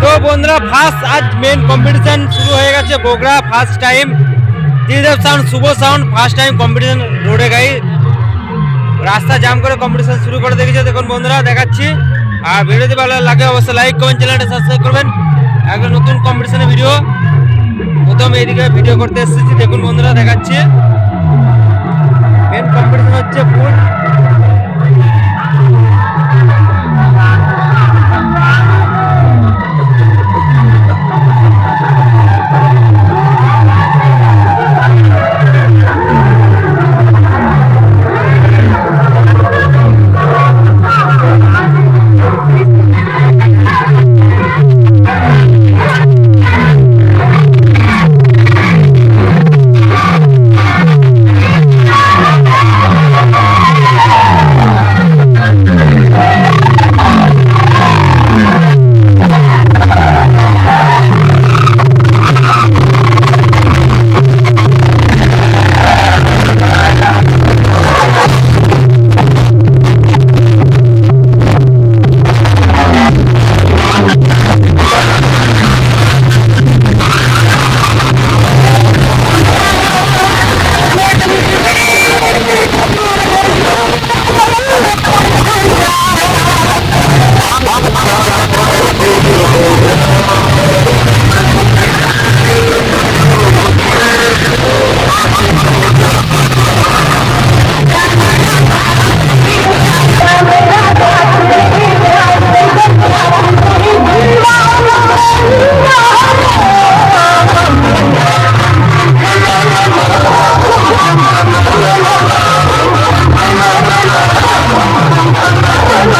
তো বন্ধুরা ফার্স্ট আজ মেন কম্পিটিশন শুরু হয়ে গেছে Bogura first time Tridev sound Shubho sound first time competition রোডে গাই। রাস্তা জাম করে কম্পিটিশন শুরু করে দেখেছে দেখুন বন্ধুরা, দেখাচ্ছি। আর ভিডিও ভালো লাগে অবশ্যই লাইক কমেন্ট চ্যানেলটা সাবস্ক্রাইব করবেন। একটা নতুন কম্পিটিশনের ভিডিও প্রথম এইদিকে ভিডিও করতে এসেছি। দেখুন বন্ধুরা, দেখাচ্ছি।